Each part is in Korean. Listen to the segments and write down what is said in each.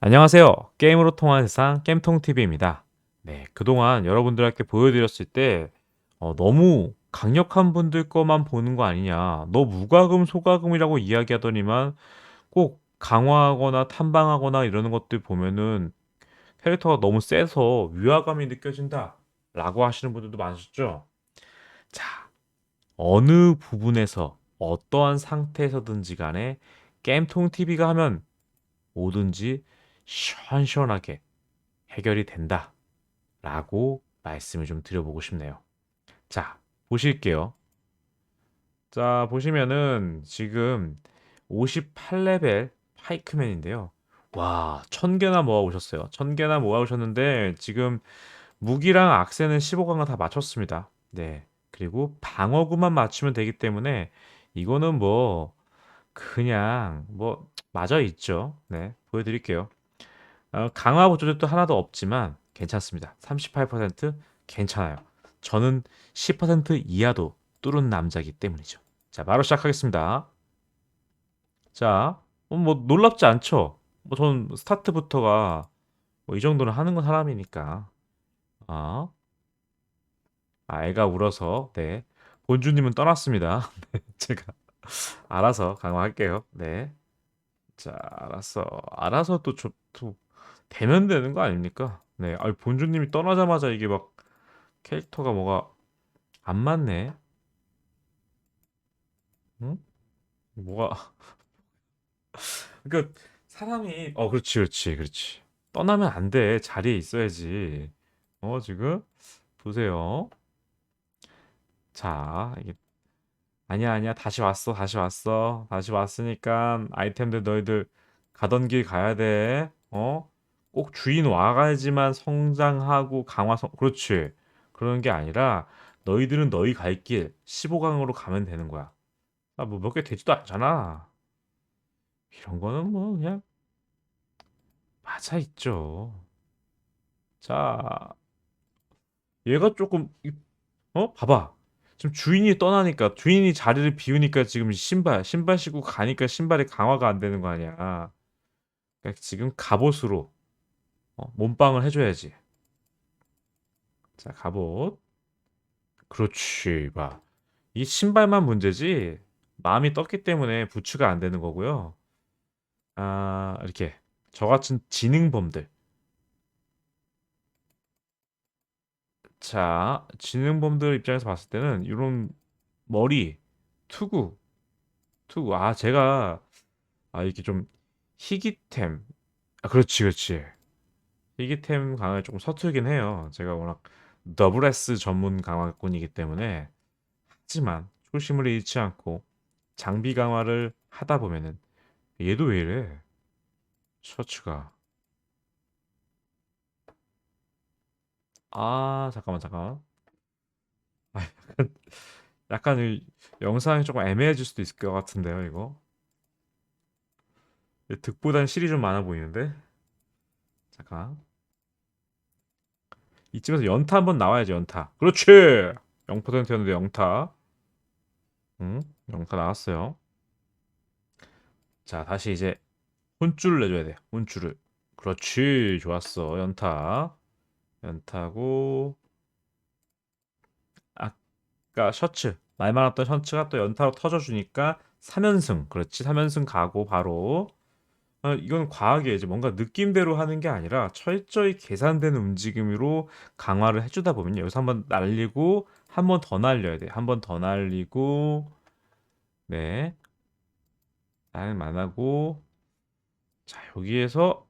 안녕하세요. 게임으로 통하는 세상 겜통TV입니다. 네, 그동안 여러분들께 보여드렸을 때 어, 너무 강력한 분들 거만 보는 거 아니냐. 너 무과금, 소과금이라고 이야기하더니만 꼭 강화하거나 탐방하거나 이러는 것들 보면은 캐릭터가 너무 세서 위화감이 느껴진다. 라고 하시는 분들도 많으셨죠? 자, 어느 부분에서 어떠한 상태에서든지 간에 게임통TV가 하면 뭐든지 시원시원하게 해결이 된다. 라고 말씀을 좀 드려보고 싶네요. 자, 보실게요. 자, 보시면은 지금 58레벨 파이크맨인데요. 와, 1000개나 모아 오셨어요. 1000개나 모아 오셨는데 지금 무기랑 악세는 15강을 다 맞췄습니다. 네. 그리고 방어구만 맞추면 되기 때문에 이거는 뭐 그냥 뭐 맞아 있죠. 네. 보여 드릴게요. 어, 강화 보조제도 하나도 없지만 괜찮습니다. 38% 괜찮아요. 저는 10% 이하도 뚫은 남자이기 때문이죠. 자, 바로 시작하겠습니다. 자, 어, 뭐 놀랍지 않죠? 뭐 저는 스타트부터가 뭐 이 정도는 하는 건 사람이니까. 아, 아, 애가 울어서 네. 본주님은 떠났습니다. 네, 제가 알아서 강화할게요. 네. 자, 알았어. 알아서 또, 저, 또 되면 되는 거 아닙니까? 네. 아, 본주님이 떠나자마자 이게 막 캐릭터가 뭐가 안 맞네. 응? 뭐가 그러니까 사람이 어, 그렇지, 그렇지, 그렇지. 떠나면 안 돼. 자리에 있어야지. 어, 지금 보세요. 자, 이게 아니야, 아니야. 다시 왔어. 다시 왔어. 다시 왔으니까 아이템들 너희들 가던 길 가야 돼. 어? 꼭 주인 와가지만 성장하고 강화성 그렇지. 그러는 게 아니라 너희들은 너희 갈 길 15강으로 가면 되는 거야. 아, 뭐몇 개 되지도 않잖아. 이런 거는 뭐 그냥 맞아 있죠. 자, 얘가 조금 이- 어? 봐봐. 지금 주인이 떠나니까 주인이 자리를 비우니까 지금 신발 신발 신고 가니까 신발이 강화가 안 되는 거 아니야. 그러니까 지금 갑옷으로 어, 몸빵을 해줘야지. 자, 갑옷. 그렇지, 봐. 이 신발만 문제지. 마음이 떴기 때문에 부츠가 안 되는 거고요. 아, 이렇게 저 같은 지능범들. 자, 지능범들 입장에서 봤을 때는 이런 머리, 투구, 투구. 아, 제가 아, 이렇게 좀 희귀템. 아, 그렇지, 그렇지. 희귀템 강화에 조금 서툴긴 해요. 제가 워낙 더블 S 전문 강화꾼이기 때문에. 하지만 초심을 잃지 않고 장비 강화를 하다 보면은 얘도 왜 이래? 셔츠가. 아, 잠깐만, 잠깐만. 아, 약간, 약간 이 영상이 조금 애매해질 수도 있을 것 같은데요, 이거. 득보단 실이 좀 많아 보이는데? 잠깐. 이쯤에서 연타 한번 나와야지, 연타. 그렇지! 0%였는데 영타. 응? 영타 나왔어요. 자, 다시 이제 혼줄을 내줘야 돼. 혼줄을. 그렇지. 좋았어. 연타. 연타고 아까 셔츠 말 많았던 셔츠가 또 연타로 터져주니까 3연승. 그렇지. 3연승 가고 바로 어, 이건 과하게 이제 뭔가 느낌대로 하는 게 아니라 철저히 계산된 움직임으로 강화를 해 주다 보면 여기서 한번 날리고 한번더 날려야 돼. 한번더 날리고 네. 날 만하고 자 여기에서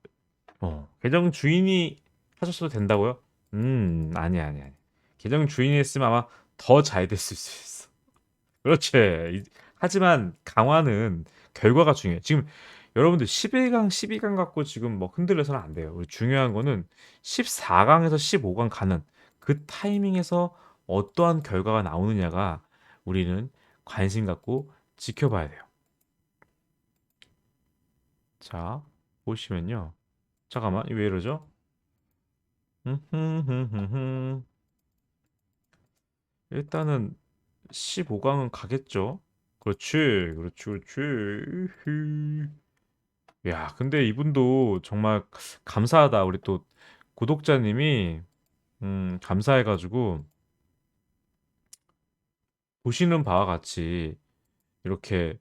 어, 계정 주인이 하셨어도 된다고요? 음 아니야 아니야 아니야. 계정 주인이 했으면 아마 더 잘 됐을 수 있어. 그렇지. 이- 하지만 강화는 결과가 중요해. 지금 여러분들 11강, 12강 갖고 지금 뭐 흔들려서는 안 돼요. 우리 중요한 거는 14강에서 15강 가는 그 타이밍에서 어떠한 결과가 나오느냐가 우리는 관심 갖고 지켜봐야 돼요. 자, 보시면요. 잠깐만, 이왜 이러죠? 일단은 15강은 가겠죠. 그렇지, 그렇지, 그렇지. 야, 근데 이분도 정말 감사하다. 우리 또 구독자님이 음, 감사해 가지고 보시는 바와 같이 이렇게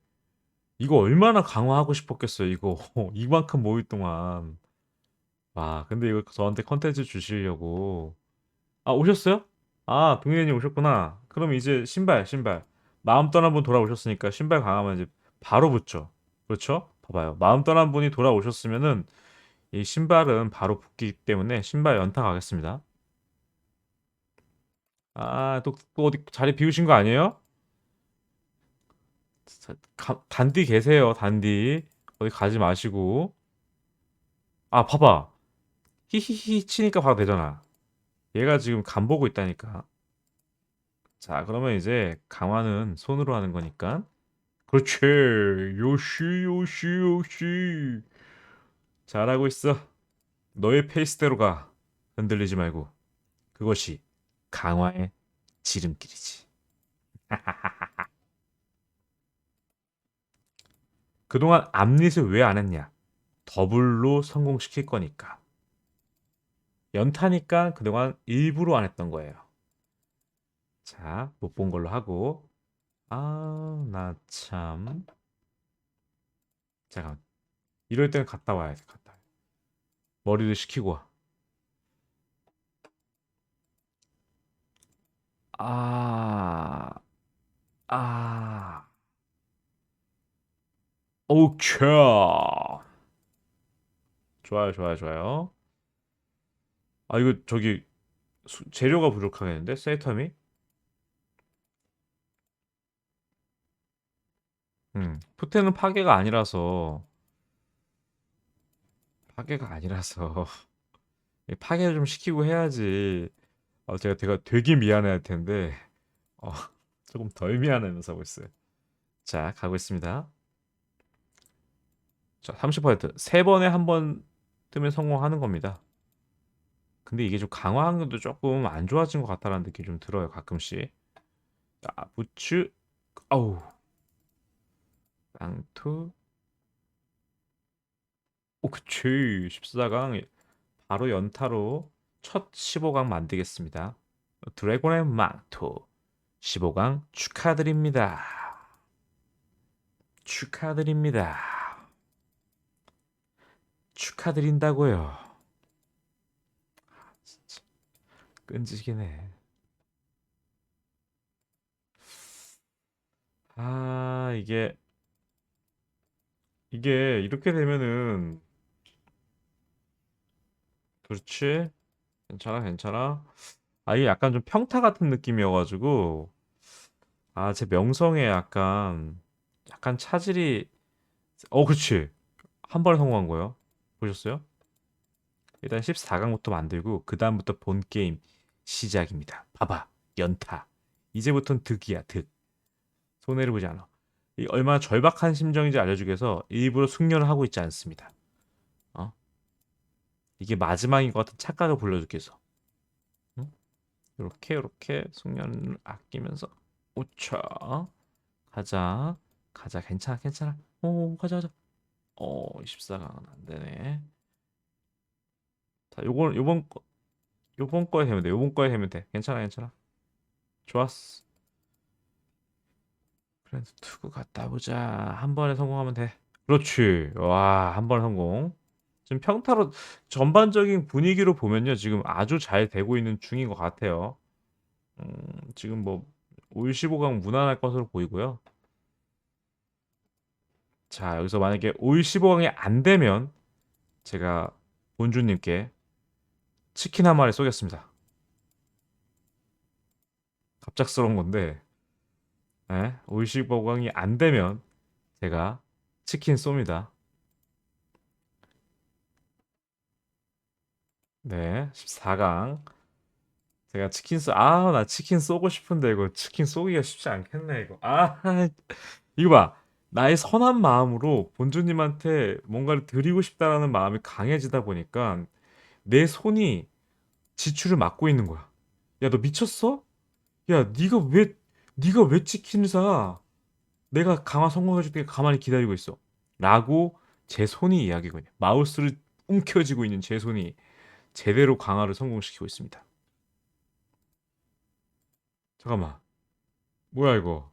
이거 얼마나 강화하고 싶었겠어요. 이거 이만큼 모일 동안. 와, 근데 이거 저한테 컨텐츠 주시려고. 아, 오셨어요? 아, 동현님 오셨구나. 그럼 이제 신발, 신발. 마음 떠난 분 돌아오셨으니까 신발 강화하면 이제 바로 붙죠. 그렇죠? 봐봐요. 마음 떠난 분이 돌아오셨으면은 이 신발은 바로 붙기 때문에 신발 연타 가겠습니다. 아, 또, 또 어디 자리 비우신 거 아니에요? 자, 가- 단디 계세요, 단디. 어디 가지 마시고. 아, 봐봐. 히히히 치니까 바로 되잖아. 얘가 지금 간 보고 있다니까. 자, 그러면 이제 강화는 손으로 하는 거니까. 그렇지. 요시, 요시, 요시. 잘하고 있어. 너의 페이스대로 가. 흔들리지 말고. 그것이 강화의 지름길이지. 그동안 암릿을 왜 안 했냐? 더블로 성공시킬 거니까. 연타니까 그동안 일부러 안 했던 거예요. 자, 못 본 걸로 하고. 아, 나 참. 잠깐. 이럴 때는 갔다 와야 돼, 갔다. 머리를 식히고 와. 아, 아. 오케이. 좋아요, 좋아요, 좋아요. 아, 이거 저기 수- 재료가 부족하겠는데? 세이텀이? 음, 푸테는 파괴가 아니라서 파괴가 아니라서 이 파괴를 좀 시키고 해야지. 어, 제가 제가 되게 미안해할 텐데 어, 조금 덜 미안하면서 하고 있어요. 자, 가고 있습니다. 자, 30%. 세 번에 한 번 뜨면 성공하는 겁니다. 근데 이게 좀 강화 확률도 조금 안 좋아진 것 같다라는 느낌이 좀 들어요, 가끔씩. 자, 부츠. 아우. 깡투. 오, 그치. 14강 바로 연타로 첫 15강 만들겠습니다. 드래곤의 망토 15강 축하드립니다. 축하드립니다. 축하드린다고요. 진짜 끈질기네. 아, 이게 이게 이렇게 되면은 그렇지? 괜찮아, 괜찮아. 아, 이게 약간 좀 평타 같은 느낌이어가지고, 아, 제 명성에 약간, 약간 차질이, 어, 그치. 한 번에 성공한 거예요. 보셨어요? 일단 14강부터 만들고, 그 다음부터 본 게임 시작입니다. 봐봐. 연타. 이제부터는 득이야, 득. 손해를 보지 않아. 이 얼마나 절박한 심정인지 알려주기 위해서 일부러 숙련을 하고 있지 않습니다. 어? 이게 마지막인 것 같은 착각을 불러주기 위해서. 응? 이렇게 이렇게 숙련을 아끼면서 오차 가자. 가자. 괜찮아 괜찮아. 오 가자 가자. 어 14강은 안 되네. 자 요건 요번 거 요번 거에 되면 돼. 요번 거에 되면 돼. 괜찮아 괜찮아. 좋았어 그래도 투구 갔다 보자. 한 번에 성공하면 돼. 그렇지. 와 한 번에 성공. 지금 평타로 전반적인 분위기로 보면요. 지금 아주 잘 되고 있는 중인 것 같아요. 음, 지금 뭐 올 15강 무난할 것으로 보이고요. 자, 여기서 만약에 올 15강이 안 되면 제가 본주님께 치킨 한 마리 쏘겠습니다. 갑작스러운 건데, 예? 올 15강이 안 되면 제가 치킨 쏩니다. 네, 14강. 제가 치킨 쏘, 아, 나 치킨 쏘고 싶은데 이거 치킨 쏘기가 쉽지 않겠네, 이거. 아, 이거 봐. 나의 선한 마음으로 본주님한테 뭔가를 드리고 싶다라는 마음이 강해지다 보니까 내 손이 지출을 막고 있는 거야. 야, 너 미쳤어? 야, 네가 왜 네가 왜 치킨을 사? 내가 강화 성공해줄 테니까 가만히 기다리고 있어. 라고 제 손이 이야기군요. 마우스를 움켜쥐고 있는 제 손이 제대로 강화를 성공시키고 있습니다. 잠깐만. 뭐야 이거?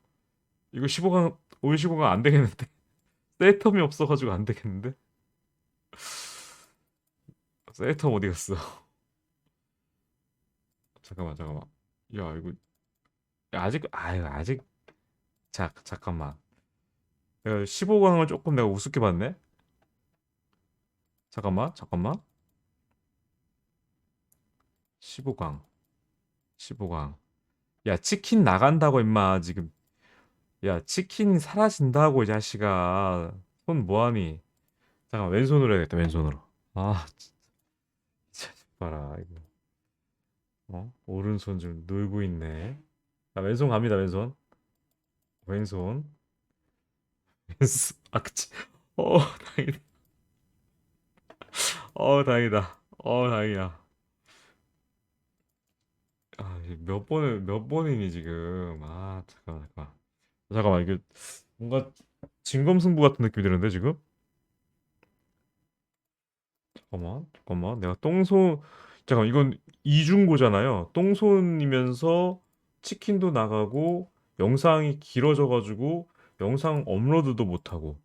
이거 15강 올 15강 안 되겠는데? 세텀이 없어가지고 안 되겠는데? 세텀 어디 갔어? 잠깐만 잠깐만. 야 이거 야, 아직 아유 아직 자 잠깐만. 내가 15강을 조금 내가 우습게 봤네. 잠깐만 잠깐만. 15강 15강. 야 치킨 나간다고 임마 지금. 야 치킨 사라진다고 이 자식아. 손 뭐하니? 잠깐 왼손으로 해야겠다 왼손으로. 아 진짜 봐라 이거. 어? 오른손 좀 놀고 있네. 자, 왼손 갑니다, 왼손. 왼손. 왼손. 아, 그치. 어, 다행이다. 어, 다행이다. 어, 다행이야. 아, 이게 몇 번을, 몇 번이니, 지금. 아, 잠깐만, 잠깐만. 잠깐만, 이게 뭔가 진검승부 같은 느낌이 드는데, 지금? 잠깐만, 잠깐만. 내가 똥손, 잠깐, 이건 이중고잖아요. 똥손이면서 치킨도 나가고, 영상이 길어져 가지고, 영상 업로드도 못 하고,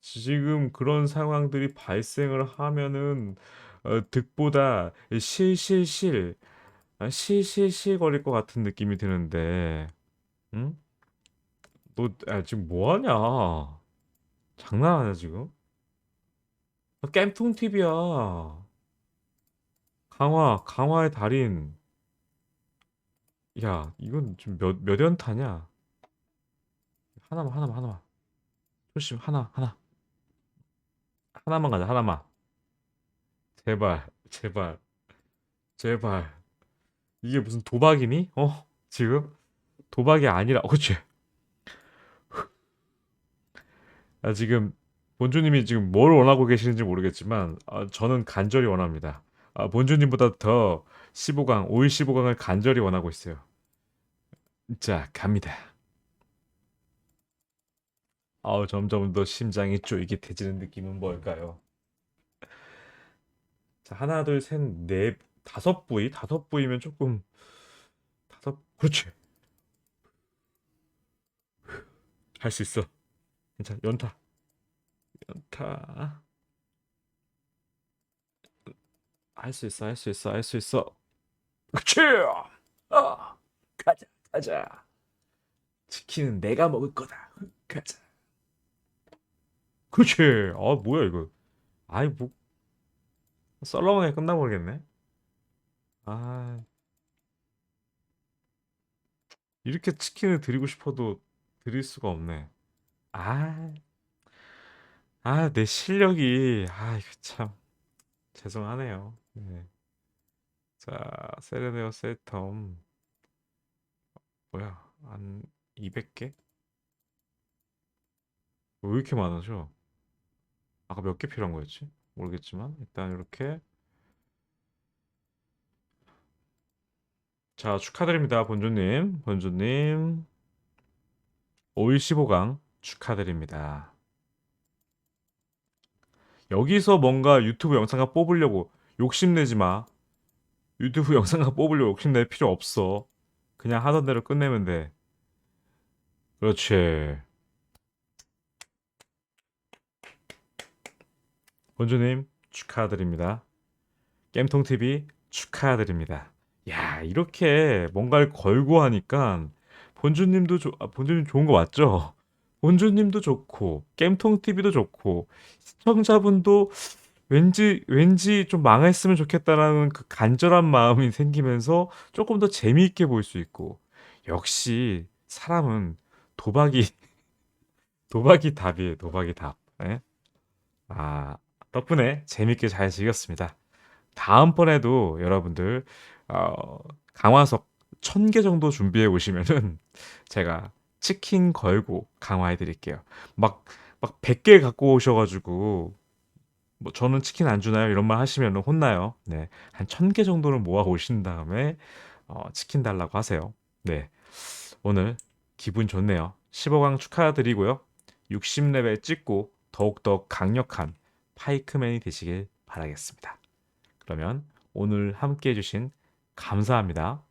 지금 그런 상황들이 발생을 하면은, 어, 득보다 실실실, 아, 실실실 거릴 것 같은 느낌이 드는데, 응? 너, 아, 지금 뭐 하냐? 장난하냐, 지금? 깸통 TV야. 강화, 강화의 달인. 야, 이건 좀 몇, 몇 연타냐? 하나만, 하나만, 하나만. 조심, 하나, 하나. 하나만 가자, 하나만. 제발, 제발, 제발. 이게 무슨 도박이니? 어? 지금? 도박이 아니라, 어, 그치? 아, 지금, 본주님이 지금 뭘 원하고 계시는지 모르겠지만, 아, 저는 간절히 원합니다. 아, 본주님보다 더 15강, 올 15강을 간절히 원하고 있어요. 자, 갑니다. 아우, 점점 더 심장이 쫄깃해지는 느낌은 뭘까요? 자, 하나, 둘, 셋, 넷, 다섯 부위? 다섯 부위면 조금, 다섯, 그렇지. 할 수 있어. 괜찮아. 연타. 연타. 할 수 있어, 할 수 있어, 할 수 있어. 그렇지. 아, 가자, 가자. 치킨은 내가 먹을 거다. 가자. 그렇지. 아, 뭐야, 이거. 아이, 뭐, 썰렁하게 끝나버리겠네. 아, 이렇게 치킨을 드리고 싶어도 드릴 수가 없네. 아, 아, 내 실력이, 아, 이거 참, 죄송하네요. 네. 자, 세레네오 세텀. 뭐야, 한 200개? 왜 이렇게 많으죠? 아까 몇 개 필요한 거였지? 모르겠지만, 일단 이렇게. 자, 축하드립니다, 본주님. 본주님. 5일 15강 축하드립니다. 여기서 뭔가 유튜브 영상을 뽑으려고 욕심내지 마. 유튜브 영상을 뽑으려고 욕심낼 필요 없어. 그냥 하던 대로 끝내면 돼. 그렇지. 본주님 축하드립니다. 겜통TV 축하드립니다. 야, 이렇게 뭔가를 걸고 하니까 본주님도 좋, 아, 본주님 좋은 거 맞죠? 본주님도 좋고 겜통TV도 좋고 시청자분도 왠지 왠지 좀 망했으면 좋겠다라는 그 간절한 마음이 생기면서 조금 더 재미있게 볼 수 있고 역시 사람은 도박이 도박이 답이에요. 도박이 답. 예? 아, 덕분에 재밌게 잘 즐겼습니다. 다음번에도 여러분들 어, 강화석 1000 개 정도 준비해 오시면은 제가 치킨 걸고 강화해 드릴게요. 막, 막 100 개 갖고 오셔 가지고, 뭐 저는 치킨 안 주나요? 이런 말 하시면 혼나요. 네. 한 1000개 정도는 모아 오신 다음에, 어, 치킨 달라고 하세요. 네. 오늘 기분 좋네요. 15강 축하드리고요. 60레벨 찍고 더욱더 강력한 파이크맨이 되시길 바라겠습니다. 그러면 오늘 함께 해주신 감사합니다.